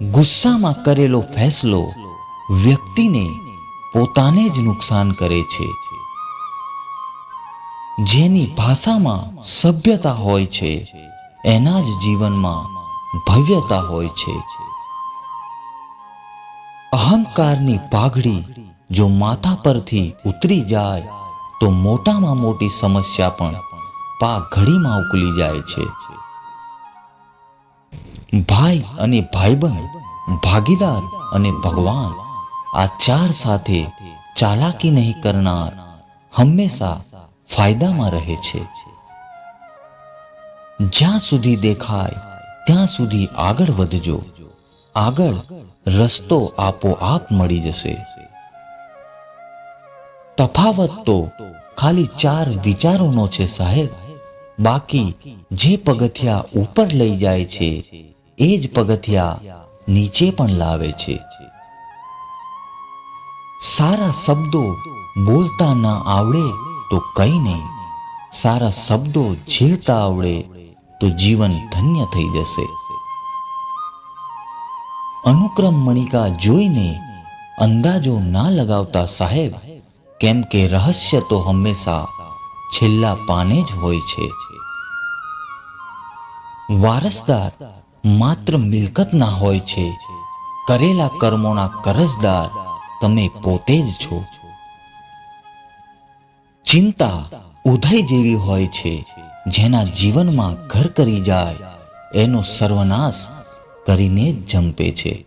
ગુસ્સામાં કરેલો ફેસલો વ્યક્તિને પોતાને જ નુકસાન કરે છે. જેની ભાષામાં સભ્યતા હોય છે, એના જ જીવનમાં ભવ્યતા હોય છે. અહંકારની પાઘડી જો માથા પરથી ઉતરી જાય, તો મોટામાં મોટી સમસ્યા પણ પા ઘડીમાં ઉકલી જાય છે. ભાઈ અને ભાઈબંધ, ભાગીદાર અને ભગવાન આ ચાર સાથે ચાલાકી નહીં કરનાર હંમેશા ફાયદામાં રહે છે. જ્યાં સુધી દેખાય, ત્યાં સુધી આગળ વધજો. આગળ રસ્તો આપોઆપ મળી જશે. તફાવત તો ખાલી ચાર વિચારોનો છે સાહેબ. બાકી જે પગથિયા ઉપર લઈ જાય છે એ જ પગથિયા નીચે પણ લાવે છે. સારા શબ્દો બોલતા ના આવડે તો કઈ નહીં. સારા શબ્દો ઝીલતા આવડે તો જીવન ધન્ય થઈ જશે. અનુક્રમ મણિકા જોઈને અંદાજો ના લગાવતા સાહેબ, કેમ કે રહસ્ય તો હંમેશા છેલ્લા પાને જ હોય છે. વારસદાર માત્ર મિલકત ના હોય છે. કરેલા કર્મોના કરજદાર તમે પોતે જ છો. ચિંતા ઉદય જેવી હોય છે. જેના જીવનમાં ઘર કરી જાય, એનો સર્વનાશ કરીને જંપે છે.